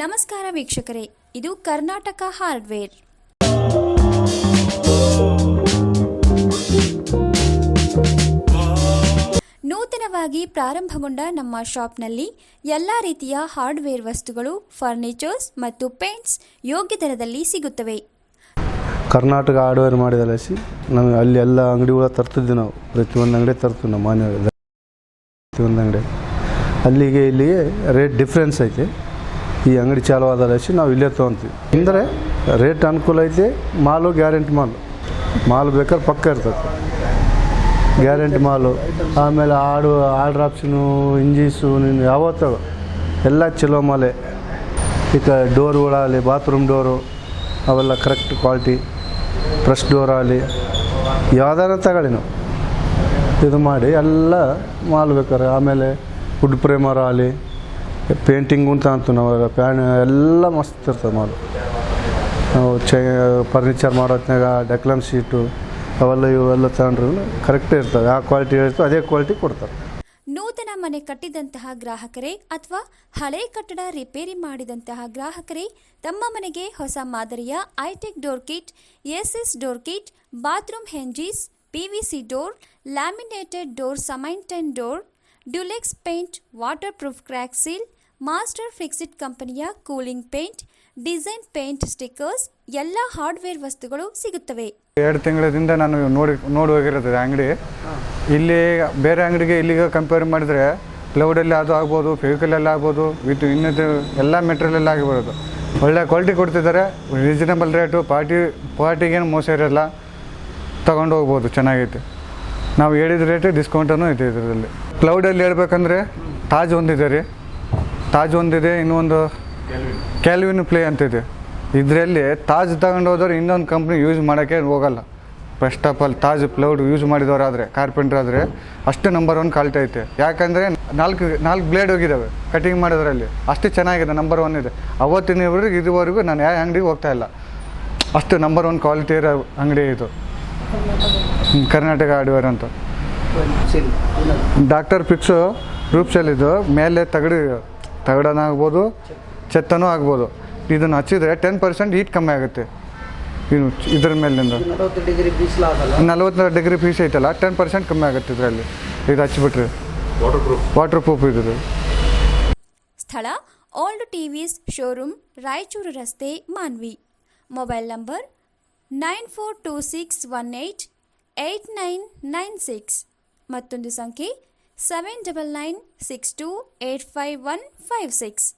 ನಮಸ್ಕಾರ ವೀಕ್ಷಕರೇ, ಇದು ಕರ್ನಾಟಕ ಹಾರ್ಡ್ವೇರ್. ನೂತನವಾಗಿ ಪ್ರಾರಂಭಗೊಂಡ ನಮ್ಮ ಶಾಪ್ನಲ್ಲಿ ಎಲ್ಲ ರೀತಿಯ ಹಾರ್ಡ್ವೇರ್ ವಸ್ತುಗಳು, ಫರ್ನಿಚರ್ಸ್ ಮತ್ತು ಪೇಂಟ್ಸ್ ಯೋಗ್ಯ ದರದಲ್ಲಿ ಸಿಗುತ್ತವೆ. ಕರ್ನಾಟಕ ಹಾರ್ಡ್ವೇರ್ ಮಾಡಿದ ನಾವು ಅಲ್ಲಿ ಎಲ್ಲ ಅಂಗಡಿಗಳ ತರ್ತಿದ್ವಿ ನಾವು. ಪ್ರತಿಯೊಂದು ಅಂಗಡಿ ತರ್ತೀವಿ ನಮ್ಮ ಮನೆಯಲ್ಲ ಪ್ರತಿಯೊಂದು ಅಂಗಡಿ. ಅಲ್ಲಿಗೆ ಇಲ್ಲಿಗೆ ರೇಟ್ ಡಿಫ್ರೆನ್ಸ್ ಐತೆ. ಈ ಅಂಗಡಿ ಚಾಲು ಸಿ ನಾವು ಇಲ್ಲೇ ತೊಗೊಂತೀವಿ. ಅಂದರೆ? ರೇಟ್ ಅನುಕೂಲ ಐತೆ ಮಾಲು ಗ್ಯಾರಂಟಿ ಮಾಲು. ಮಾಲು ಬೇಕಾದ್ರೆ ಪಕ್ಕ ಇರ್ತದೆ ಗ್ಯಾರಂಟಿ ಮಾಲು. ಆಮೇಲೆ ಆಡು ಆರ್ಡ್ರ್ ಆಪ್ಷನು ಇಂಜೀಸು ನೀನು ಯಾವತ್ತೂ ಎಲ್ಲ ಚಲೋ ಮಾಲೆ. ಈಗ ಡೋರ್ಗಳಾಗಲಿ ಬಾತ್ರೂಮ್ ಡೋರು ಅವೆಲ್ಲ ಕರೆಕ್ಟ್ ಕ್ವಾಲಿಟಿ ಫ್ರೆಶ್ ಡೋರ್ ಆಗಲಿ. ಯಾವ್ದಾರ ತಗೊಳ್ಳಿ ನಾವು. ಇದು ಮಾಡಿ ಎಲ್ಲ ಮಾಲು ಬೇಕಾರೆ ಆಮೇಲೆ ವುಡ್ ಪ್ರೇಮರ್ ಆಗಲಿ ಪೇಂಟಿಂಗು ಅಂತ ಅಂತೂ ನಾವು ಪ್ಯಾನ್ ಎಲ್ಲ ಮಸ್ತ್ ಇರ್ತದೆ ಮಾಲು ನಾವು ಚೈ, ಫರ್ನಿಚರ್ ಮಾಡೋತ್ನಾಗ ಡೆಕ್ಲಮ್ ಶೀಟು ಅವೆಲ್ಲ ಇವೆಲ್ಲ ತಗೊಂಡ್ರು ಕರೆಕ್ಟ್ ಇರ್ತವೆ ಆ ಕ್ವಾಲಿಟಿ ಇರ್ತದೆ ಅದೇ ಕ್ವಾಲಿಟಿ ಕೊಡ್ತಾರೆ. ನೂತನ ಮನೆ ಕಟ್ಟಿದಂತಹ ಗ್ರಾಹಕರೇ ಅಥವಾ ಹಳೆ ಕಟ್ಟಡ ರಿಪೇರಿ ಮಾಡಿದಂತಹ ಗ್ರಾಹಕರೇ, ತಮ್ಮ ಮನೆಗೆ ಹೊಸ ಮಾದರಿಯ itech door kit S door kit, bathroom hinges, PVC door, laminated door ಸಮೈಂಟೈನ್ door, Dulux paint waterproof crack seal master Fixit ಕಂಪನಿಯ cooling paint design paint stickers ಎಲ್ಲ ಹಾರ್ಡ್ವೇರ್ ವಸ್ತುಗಳು ಸಿಗುತ್ತವೆ. ಎರಡು ತಿಂಗಳಿಂದ ನಾನು ನೋಡಿ ನೋಡಿ ಹೋಗಿರೋದು ಅಂಗಡಿ. ಇಲ್ಲಿ ಬೇರೆ ಅಂಗಡಿಗೆ ಇಲ್ಲಿಗೆ ಕಂಪೇರ್ ಮಾಡಿದರೆ ಕ್ಲೌಡಲ್ಲಿ ಅದು ಆಗ್ಬೋದು ಫೆವಿಕಲಲ್ಲಿ ಆಗ್ಬೋದು ವಿತ್ ಇನ್ನಿತು ಎಲ್ಲ ಮೆಟೀರಿಯಲ್ ಆಗಿಬಿಡೋದು ಒಳ್ಳೆ ಕ್ವಾಲಿಟಿ ಕೊಡ್ತಿದ್ದಾರೆ ರೀಸನಬಲ್ ರೇಟು ಪಾರ್ಟಿ ಪಾರ್ಟಿಗೇನು ಮೋಸ ಇರೋಲ್ಲ. ತಗೊಂಡು ಹೋಗ್ಬೋದು, ಚೆನ್ನಾಗೈತೆ. ನಾವು ಹೇಳಿದ ರೇಟು ಡಿಸ್ಕೌಂಟನ್ನು ಇದೆ ಇದರಲ್ಲಿ. ಕ್ಲೌಡಲ್ಲಿ ಹೇಳ್ಬೇಕಂದ್ರೆ ತಾಜ್ ಒಂದಿದೆ ತಾಜ್ ಒಂದಿದೆ ಇನ್ನೊಂದು ಕ್ಯಾಲ್ವಿನ್ ಪ್ಲೇ ಅಂತಿದೆ. ಇದರಲ್ಲಿ ತಾಜ್ ತಗೊಂಡು ಹೋದವ್ರು ಇನ್ನೊಂದು ಕಂಪ್ನಿ ಯೂಸ್ ಮಾಡೋಕ್ಕೆ ಹೋಗಲ್ಲ. ಫಸ್ಟ್ ಆಫ್ ಆಲ್ ತಾಜ್ ಪ್ಲೌಡ್ ಯೂಸ್ ಮಾಡಿದವರಾದರೆ ಕಾರ್ಪೆಂಟ್ರ್ ಆದರೆ ಅಷ್ಟು ನಂಬರ್ ಒನ್ ಕ್ವಾಲಿಟಿ ಐತೆ. ಯಾಕಂದರೆ ನಾಲ್ಕು ನಾಲ್ಕು ಬ್ಲೇಡ್ ಹೋಗಿದ್ದಾವೆ ಕಟಿಂಗ್ ಮಾಡೋದ್ರಲ್ಲಿ. ಅಷ್ಟು ಚೆನ್ನಾಗಿದೆ ನಂಬರ್ ಒನ್ ಇದೆ. ಅವತ್ತಿನ ಇವ್ರಿಗೆ ಇದುವರೆಗೂ ನಾನು ಯಾವ ಅಂಗಡಿಗೆ ಹೋಗ್ತಾ ಇಲ್ಲ. ಅಷ್ಟು ನಂಬರ್ ಒನ್ ಕ್ವಾಲಿಟಿ ಇರೋ ಅಂಗಡಿ ಇದು. ಕರ್ನಾಟಕ ಹಾರ್ಡ್ವೇರ್ ಅಂತ. ಡಾಕ್ಟರ್ ಫಿಕ್ಸು ರೂಪ್ಸಲ್ಲಿದ್ದು ಮೇಲೆ ತಗಡು ತಗಡನಾಗ್ಬೋದು ಚೆತ್ತನೂ ಆಗ್ಬೋದು. ಇದನ್ನು ಹಚ್ಚಿದ್ರೆ ಟೆನ್ ಪರ್ಸೆಂಟ್ ಹೀಟ್ ಕಮ್ಮಿ ಆಗುತ್ತೆ. ಇದು ಇದ್ರ ಮೇಲಿಂದ. ನಲವತ್ತು ಡಿಗ್ರಿ ಫೀಸ್ ನಲ್ವತ್ತು ಡಿಗ್ರಿ ಪೀಸ್ ಐತಲ್ಲ ಟೆನ್ ಪರ್ಸೆಂಟ್ ಕಮ್ಮಿ ಆಗುತ್ತೆ ಇದರಲ್ಲಿ. ಇದು ಹಚ್ಬಿಟ್ರೆ ವಾಟರ್ ಪ್ರೂಫ್ ಇದು ಸ್ಥಳ ಓಲ್ಡ್ ಟಿವಿಸ್ ಶೋರೂಮ್ ರಾಯಚೂರು ರಸ್ತೆ Manvi. Mobile number nine four two six one eight eight nine nine six ಮತ್ತೊಂದು ಸಂಖ್ಯೆ seven double nine six two eight five one five six.